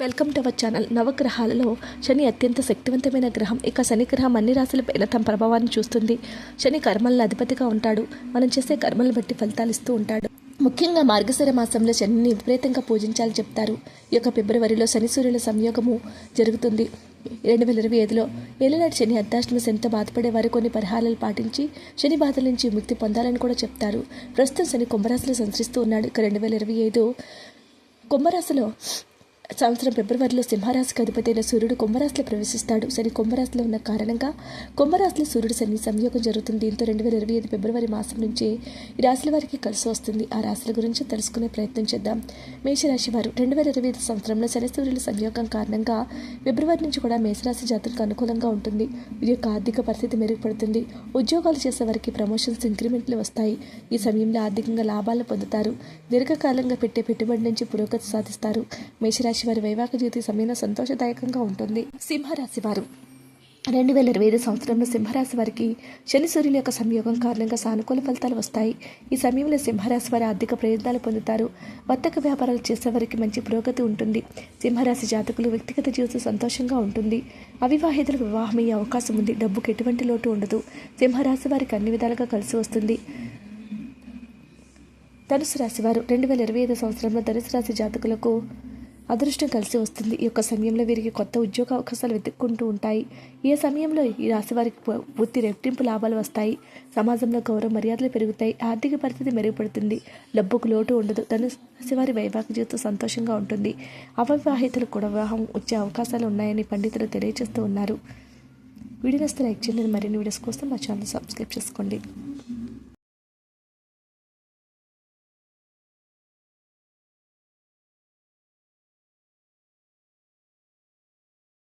Welcome to our channel. నవగ్రహాలలో శని అత్యంత శక్తివంతమైన గ్రహం. ఇక శని గ్రహం అన్ని రాశులపైన తమ ప్రభావాన్ని చూస్తుంది. శని కర్మల అధిపతిగా ఉంటాడు. మనం చేసే కర్మలను బట్టి ఫలితాలు ఇస్తూ ఉంటాడు. ముఖ్యంగా మార్గశిర మాసంలో శనిని విపరీతంగా పూజించాలని చెప్తారు. ఈ యొక్క ఫిబ్రవరిలో శని సూర్యుల సంయోగము జరుగుతుంది. రెండు వేల ఇరవై ఐదులో ఏలినాటి శని అర్ధాష్టమి శనితో బాధపడే వారు కొన్ని పరిహారాలు పాటించి శని బాధల నుంచి ముక్తి పొందాలని కూడా చెప్తారు. ప్రస్తుతం శని కుంభరాశిలో సంచరిస్తూ ఉన్నాడు. ఇక రెండు వేల ఇరవై ఐదు కుంభరాశిలో సంవత్సరం ఫిబ్రవరిలో సింహరాశికి అధిపతి అయిన సూర్యుడు కుంభరాశిలో ప్రవేశిస్తాడు. శని కుంభరాశిలో ఉన్న కారణంగా కుంభరాశిలో సూర్యుడు శని సంయోగం జరుగుతుంది. దీంతో రెండు వేల ఇరవై ఐదు ఫిబ్రవరి మాసం నుంచి ఈ రాశుల వారికి కలిసి వస్తుంది. ఆ రాశుల గురించి తెలుసుకునే ప్రయత్నం చేద్దాం. మేషరాశి వారు రెండు వేల ఇరవై ఐదు సంవత్సరంలో శని సూర్యుల సంయోగం కారణంగా ఫిబ్రవరి నుంచి కూడా మేషరాశి జాతులకు అనుకూలంగా ఉంటుంది. వీరి యొక్క ఆర్థిక పరిస్థితి మెరుగుపడుతుంది. ఉద్యోగాలు చేసే వారికి ప్రమోషన్స్ ఇంక్రిమెంట్లు వస్తాయి. ఈ సమయంలో ఆర్థికంగా లాభాలు పొందుతారు. దీర్ఘకాలంగా పెట్టే పెట్టుబడి నుంచి పురోగతి సాధిస్తారు. మేషరాశి వారి వైవాహిక జీవితం సమయంలో సంతోషదాయకంగా ఉంటుంది. సింహరాశి వారు. రెండు వేల ఇరవై ఐదు సంవత్సరంలో సింహరాశి వారికి శని సూర్యుల యొక్క సంయోగం కారణంగా సానుకూల ఫలితాలు వస్తాయి. ఈ సమయంలో సింహరాశి వారి ఆర్థిక ప్రయోజనాలు పొందుతారు. వర్తక వ్యాపారాలు చేసేవారికి మంచి పురోగతి ఉంటుంది. సింహరాశి జాతకులు వ్యక్తిగత జీవితం సంతోషంగా ఉంటుంది. అవివాహితులకు వివాహమయ్యే అవకాశం ఉంది. డబ్బుకి ఎటువంటి లోటు ఉండదు. సింహరాశి వారికి అన్ని విధాలుగా కలిసి వస్తుంది. ధనుసు రాశి వారు. రెండు వేల ఇరవై ఐదు సంవత్సరంలో ధనుసు రాశి జాతకులకు అదృష్టం కలిసి వస్తుంది. ఈ యొక్క సమయంలో వీరికి కొత్త ఉద్యోగ అవకాశాలు వెతుక్కుంటూ ఉంటాయి. ఏ సమయంలో ఈ రాశి వారికి పూర్తి రెట్టింపు లాభాలు వస్తాయి. సమాజంలో గౌరవ మర్యాదలు పెరుగుతాయి. ఆర్థిక పరిస్థితి మెరుగుపడుతుంది. డబ్బుకు లోటు ఉండదు. ధనుసు రాశి వారి వైవాహిక జీవితం సంతోషంగా ఉంటుంది. అవివాహితులు కూడా వివాహం వచ్చే అవకాశాలు ఉన్నాయని పండితులు తెలియజేస్తూ ఉన్నారు. వీడియో నస్తే లైక్ చేయండి. మరిన్ని వీడియోస్ కోసం మా ఛానల్ సబ్స్క్రైబ్ చేసుకోండి.